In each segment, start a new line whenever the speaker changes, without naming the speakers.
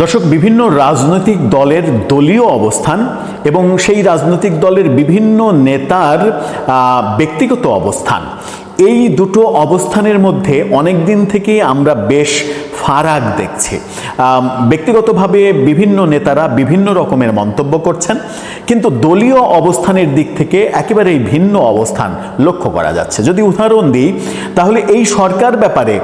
দর্শক, বিভিন্ন রাজনৈতিক দলের দলীয় অবস্থান এবং সেই রাজনৈতিক দলের বিভিন্ন নেতার ব্যক্তিগত অবস্থান। এই দুটো অবস্থানের মধ্যে অনেক দিন থেকেই আমরা বেশ ফারাক দেখছি। ব্যক্তিগতভাবে বিভিন্ন নেতারা বিভিন্ন রকমের মন্তব্য করছেন, কিন্তু দলীয় অবস্থানের দিক থেকে একেবারেই ভিন্ন অবস্থান লক্ষ্য করা যাচ্ছে। যদি উদাহরণ দিই, তাহলে এই সরকার ব্যাপারে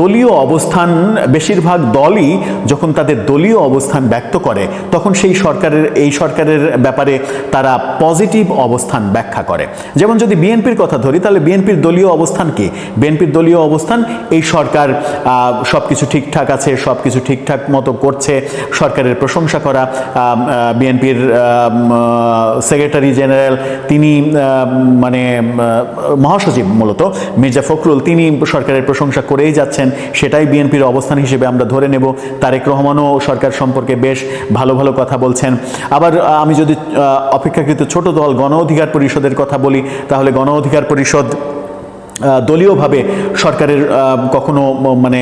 দলীয় অবস্থান বেশিরভাগ দলই যখন তাদের দলীয় অবস্থান ব্যক্ত করে, তখন সেই সরকারের, এই সরকারের ব্যাপারে তারা পজিটিভ অবস্থান ব্যাখ্যা করে। যেমন যদি বিএনপির কথা ধরি, তাহলে বিএনপির দলীয় অবস্থান কি? বিএনপির দলীয় অবস্থান, এই সরকার সব কিছু ঠিকঠাক আছে সব কিছু ঠিকঠাক মতো করছে, সরকারের প্রশংসা করা বিএনপির সেক্রেটারি জেনারেল, তিনি মানে মহাসচিব মূলত, মির্জা ফখরুল, তিনি সরকারের প্রশংসা করেই যাচ্ছেন, সেটাই বিএনপির অবস্থান হিসেবে আমরা ধরে নেব। তারেক রহমানও সরকার সম্পর্কে বেশ ভালো ভালো কথা বলছেন। আবার আমি যদি অপেক্ষাকৃত ছোট দল গণ অধিকার পরিষদের কথা বলি, তাহলে গণ অধিকার পরিষদ দলীয়ভাবে সরকারের কখনো মানে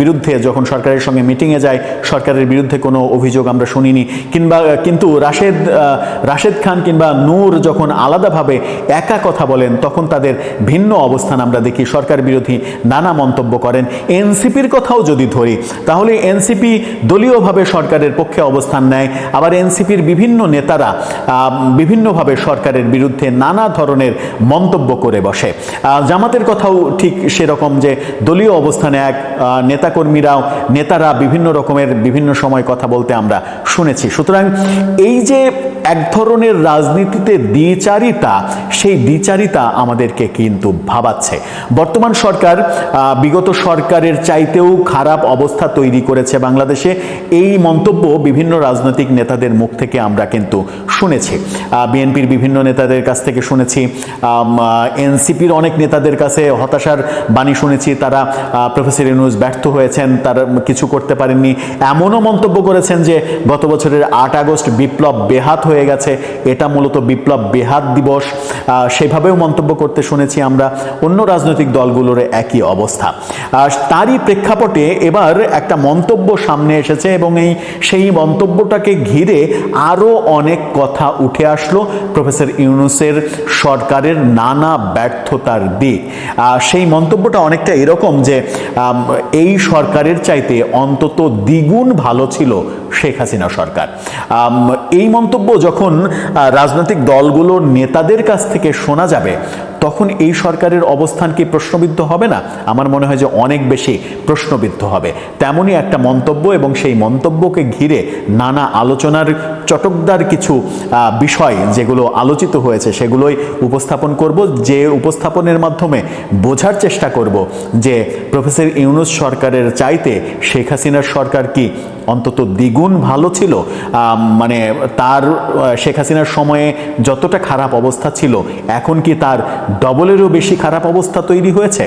বিরুদ্ধে যখন সরকারের সঙ্গে মিটিংয়ে যায় সরকারের বিরুদ্ধে কোনো অভিযোগ আমরা শুনিনি। কিংবা কিন্তু রাশেদ রাশেদ খান কিংবা নূর যখন আলাদাভাবে একা কথা বলেন তখন তাদের ভিন্ন অবস্থান আমরা দেখি। সরকার বিরোধী নানা মন্তব্য করেন। এনসিপির কথাও যদি ধরি তাহলে এনসিপি দলীয়ভাবে সরকারের পক্ষে অবস্থান নেয়। আবার এনসিপির বিভিন্ন নেতারা বিভিন্নভাবে সরকারের বিরুদ্ধে নানা ধরনের মন্তব্য করে বসে। আহ, জামাতের কথাও ঠিক সেরকম যে দলীয় অবস্থানে এক নেতাকর্মীরাও, নেতারা বিভিন্ন রকমের বিভিন্ন সময় কথা বলতে আমরা শুনেছি। সুতরাং এই যে এক ধরনের রাজনীতিতে দ্বিচারিতা, সেই দ্বিচারিতা আমাদেরকে কিন্তু ভাবাচ্ছে। বর্তমান সরকার বিগত সরকারের চাইতেও খারাপ অবস্থা তৈরি করেছে বাংলাদেশে। এই মন্তব্য বিভিন্ন রাজনৈতিক নেতাদের মুখ থেকে আমরা কিন্তু শুনেছি। বিএনপির বিভিন্ন নেতাদের কাছ থেকে শুনেছি এনসিপির অনেক নেতাদের কাছে হতাশার বাণী শুনেছি। তারা প্রফেসর ইউনুস ব্যর্থ হয়েছেন, তারা কিছু করতে পারেননি। এমনও মন্তব্য করেছেন যে, গত বছরের আট আগস্ট বিপ্লব বেহাত হয়ে গেছে। এটা মূলত বিপ্লব বেহাত দিবস। সেভাবেও মন্তব্য করতে শুনেছি আমরা। অন্য রাজনৈতিক দলগুলোর একই অবস্থা। তারই প্রেক্ষাপটে এবার একটা মন্তব্য সামনে এসেছে এবং এই সেই মন্তব্যটাকে ঘিরে আরও অনেক কথা উঠে আসলো প্রফেসর ইউনুসের সরকারের নানা ব্যর্থতার দিক। সেই মন্তব্যটা অনেকটা এরকম যে এই সরকারের চাইতে অন্তত দ্বিগুণ ভালো ছিল শেখ হাসিনা সরকার। এই মন্তব্য যখন রাজনৈতিক দলগুলোর নেতাদের কাছ থেকে শোনা যাবে তখন এই সরকারের অবস্থান কি প্রশ্নবিদ্ধ হবে না? আমার মনে হয় যে অনেক বেশি প্রশ্নবিদ্ধ হবে। তেমনই একটা মন্তব্য এবং সেই মন্তব্যকে ঘিরে নানা আলোচনার চটকদার কিছু বিষয় যেগুলো আলোচিত হয়েছে সেগুলোই উপস্থাপন করব। যে উপস্থাপনের মাধ্যমে বোঝার চেষ্টা করব যে প্রফেসর ইউনুস সরকারের চাইতে শেখ হাসিনার সরকার কি অন্তত দ্বিগুণ ভালো ছিল? মানে তার শেখ হাসিনার সময়ে যতটা খারাপ অবস্থা ছিল, এখন কি তার ডবলেরও বেশি খারাপ অবস্থা তৈরি হয়েছে।